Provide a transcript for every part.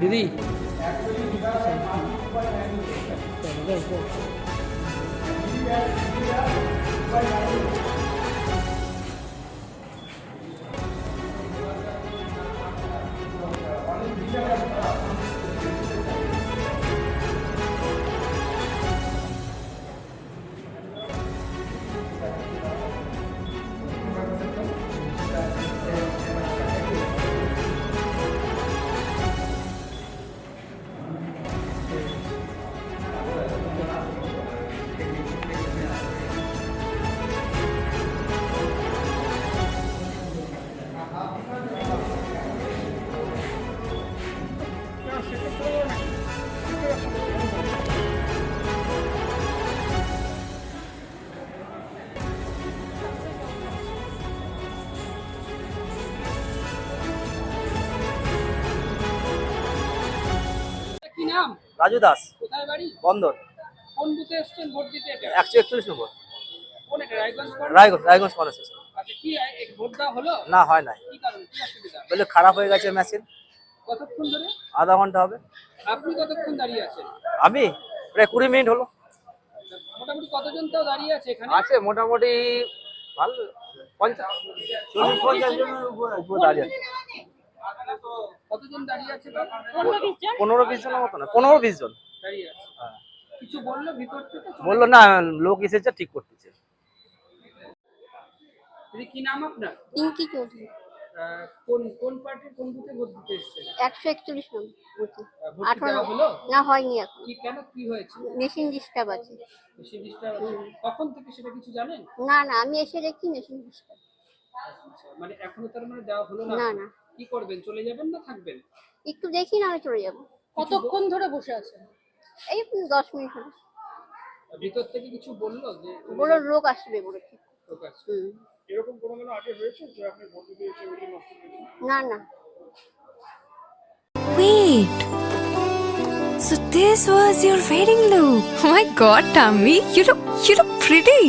দিদি। কি নাম? রাজু দাস। কোথায় বাড়ি? বন্দর। কোন বুথে এসছেন? ভোট দিতে এটা? একশো একচল্লিশ নম্বর। কোন এটা রায়গঞ্জ রায়গঞ্জ রায়গঞ্জ কলেজ আচ্ছা কি ভোট দেওয়া হলো? না হয় নাই। কি কারণ? কি অসুবিধা? বলে খারাপ হয়ে গেছে মেশিন। কতক্ষণ ধরে? আধা ঘণ্টা হবে। আপনি কতক্ষণ দাঁড়িয়ে আছেন? আমি? প্রায় কুড়ি মিনিট হলো। মোটামুটি কতজন তো দাঁড়িয়ে আছে এখানে? আছে মোটামুটি ভালো পঞ্চাশ। চল্লিশ পঞ্চাশ জনের উপরে উপরে দাঁড়িয়ে আছে। কতজন দাঁড়িয়ে আছে তো? পনেরো বিশ জনের মতো না পনেরো বিশ জন। দাঁড়িয়ে আছে। হ্যাঁ। কিছু বলল ভিতর থেকে? বলল না লোক এসেছে ঠিক করতেছে। কি নাম আপনার? পিঙ্কি চৌধুরী। কোন কোন পার্টির কোন বুথে ভোট দিতে এসছেন একশো একচল্লিশ নম্বর বুথে আহ, ভোট কি আঠারো। দেওয়া হলো? না হয়নি এখন। কি কেন কি হয়েছে? মেশিন ডিস্টার্ব আছে। বেশি ডিস্টার্ব কখন থেকে সেটা কিছু জানেন? না না আমি এসে দেখছি মেশিন ডিস্টার্ব। আচ্ছা, মানে এখনও তার মানে দেওয়া হলো না? না না। কি করবেন? চলে যাবেন না থাকবেন? একটু দেখি না আমি চলে যাব। কতক্ষণ ধরে বসে আছেন এই দশ মিনিট হলো। ভিতর থেকে কিছু বলল যে বলো লোক আসবে বলেছে লোক আছে। এরকম কোনো কোনো আগে হয়েছে যে আপনি ভোট দিতে এসে নষ্ট না না। Wait. So this was your wedding look. Oh my god, Tammy, you look you look pretty.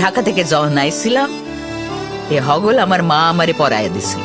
Dhaka থেকে যখন আইছিলাম এ হগল আমার মা আমারে পরায় দিছিল।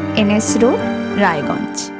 NS road Raiganj.